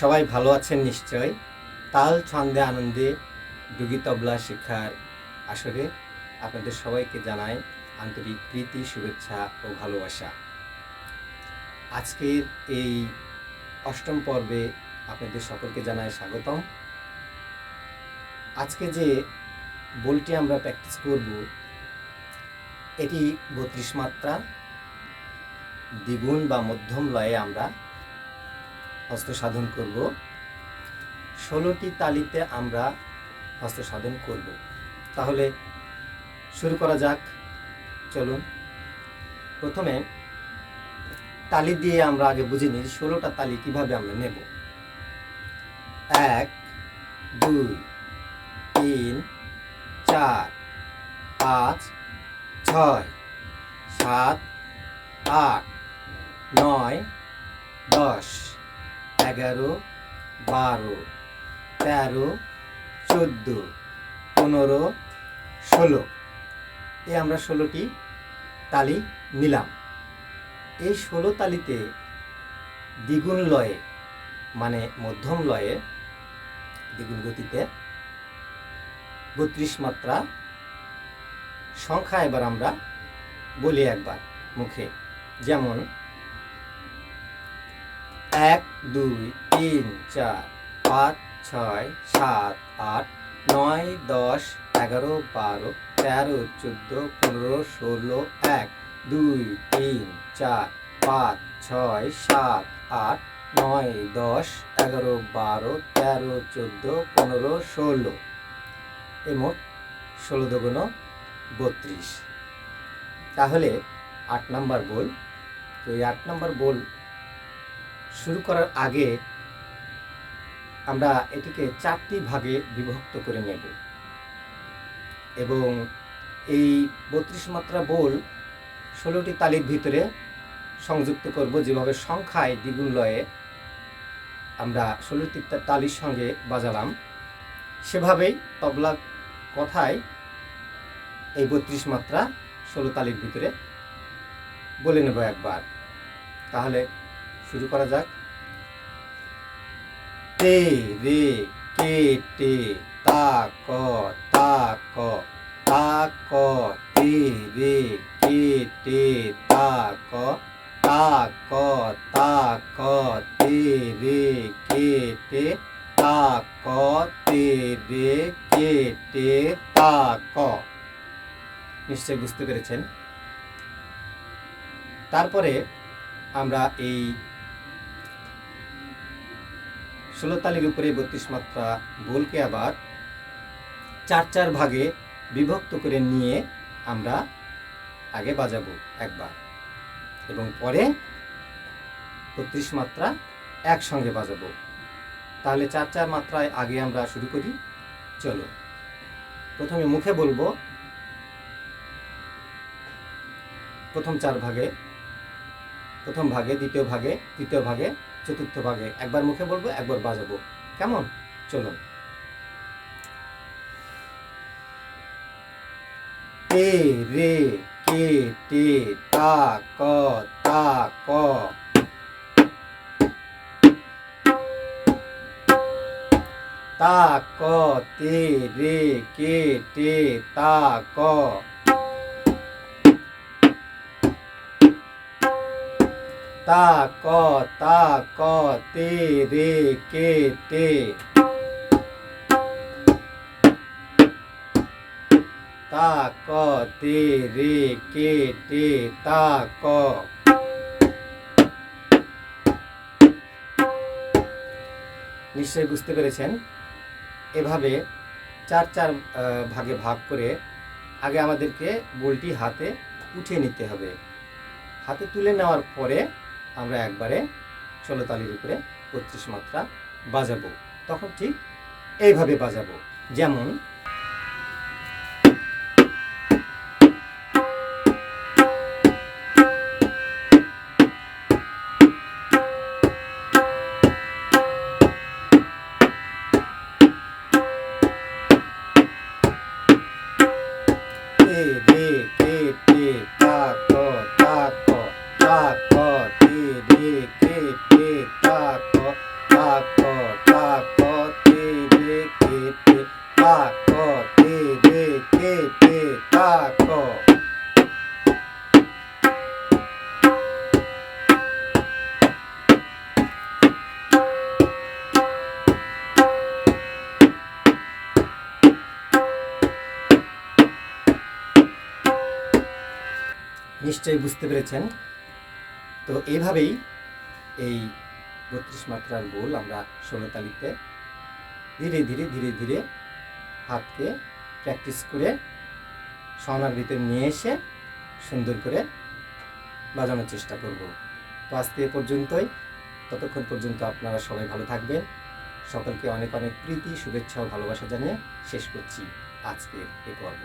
সবাই ভালো আছেন নিশ্চয়। তাল ছন্দে আনন্দে ডুগি তবলা শিক্ষার আসরে আপনাদের সবাইকে জানাই আন্তরিক প্রীতি, শুভেচ্ছা ও ভালোবাসা। আজকের এই অষ্টম পর্বে আপনাদের সকলকে জানাই স্বাগতম। আজকে যে বলটি আমরা প্র্যাকটিস করব, এটি বত্রিশ মাত্রা, দ্বিগুণ বা মধ্যম লয়ে আমরা হস্ত সাধন করব। ষোলোটি তালিতে আমরা হস্ত সাধন করব। তাহলে শুরু করা যাক। চলুন। প্রথমে তালি দিয়ে আমরা আগে বুঝে নিই ষোলোটা তালি কীভাবে আমরা নেব। এক, দুই, তিন, চার, পাঁচ, ছয়, সাত, আট, নয়, দশ। এগারো, বারো, তেরো, চোদ্দ, পনেরো, ষোলো। এই আমরা ষোলোটি তালি নিলাম। এই ষোলো তালিতে দ্বিগুণ লয়ে মানে মধ্যম লয়ে, দ্বিগুণ গতিতে বত্রিশ মাত্রা সংখ্যা এবার আমরা বলি একবার মুখে। যেমন এক, দুই, তিন, চার, পাঁচ, ছয়, সাত, আট, নয়, দশ, এগারো, বারো, তেরো, চোদ্দ, পনেরো, ষোলো, এক, দুই, তিন, চার, পাঁচ, ছয়, সাত, আট, নয়, দশ, এগারো, বারো, তেরো, চোদ্দ, পনেরো, ষোলো। এই মোট ষোলো দগুণ বত্রিশ। তাহলে আট নাম্বার বল। তো এই আট নাম্বার বল শুরু করার আগে আমরা এটিকে চারটি ভাগে বিভক্ত করে নেব। এবং এই বত্রিশ মাত্রা বোল ষোলোটি তালির ভিতরে সংযুক্ত করব যেভাবে সংখ্যায় দ্বিগুণ লয়ে আমরা ষোলোটি তালির সঙ্গে বাজালাম। সেভাবেই তবলা কথায় এই বত্রিশ মাত্রা ষোলো তালির ভিতরে বলে নেব একবার। তাহলে শুরু করা যাক। তে, রে, কে টে তা, ক তা ক তা, ক, তে, রে, কে টে তা, ক তা ক তা, ক, তে, রে, কে টে তা, ক, তে, রে, কে টে তা, ক। নিশ্চয় বুঝতে পেরেছেন? তারপরে আমরা এই ষোলো তালির উপরে বত্রিশ মাত্রা বোলকে আবার চার চার ভাগে বিভক্ত করে নিয়ে আমরা আগে বাজাবো একবার। এবং পরে বত্রিশ মাত্রা একসঙ্গে বাজাবো। তাহলে চার চার মাত্রায় আগে আমরা শুরু করি। চলো, প্রথমে মুখে বলব, প্রথম চার ভাগে, প্রথম ভাগে, দ্বিতীয় ভাগে, তৃতীয় ভাগে চতুর্থ ভাগে একবার মুখে বলব, একবার বাজাবো। কেমন? চলুন। তে রে, কে টে তা, ক তা ক। তা, ক, তে, রে, কে টে তা, ক। তা, ক তা, ক, তে, রে, কে টে তা, ক, তে, রে, কে টে তা, ক। নিশ্চয়ই বুঝতে পেরেছেন? এভাবে চার চার ভাগে ভাগ করে আগে আমাদেরকে বলটি হাতে উঠিয়ে নিতে হবে। হাতে তুলে নেওয়ার পরে আমরা একবারে ষোলো তালির উপরে বত্রিশ মাত্রা বাজাবো। তখন ঠিক এইভাবে বাজাবো। যেমন নিশ্চয়ই বুঝতে পেরেছেন। তো এইভাবেই এই বত্রিশ মাত্রার বোল আমরা ষোলো তালিতে ধীরে ধীরে ধীরে ধীরে হাতকে প্র্যাকটিস করে সনার ভিতরে নিয়ে এসে সুন্দর করে বাজানোর চেষ্টা করব। তো আজকে এ পর্যন্তই। ততক্ষণ পর্যন্ত আপনারা সবাই ভালো থাকবেন। সকলকে অনেক অনেক প্রীতি, শুভেচ্ছা ও ভালোবাসা জানিয়ে শেষ করছি আজকের এ পর্ব।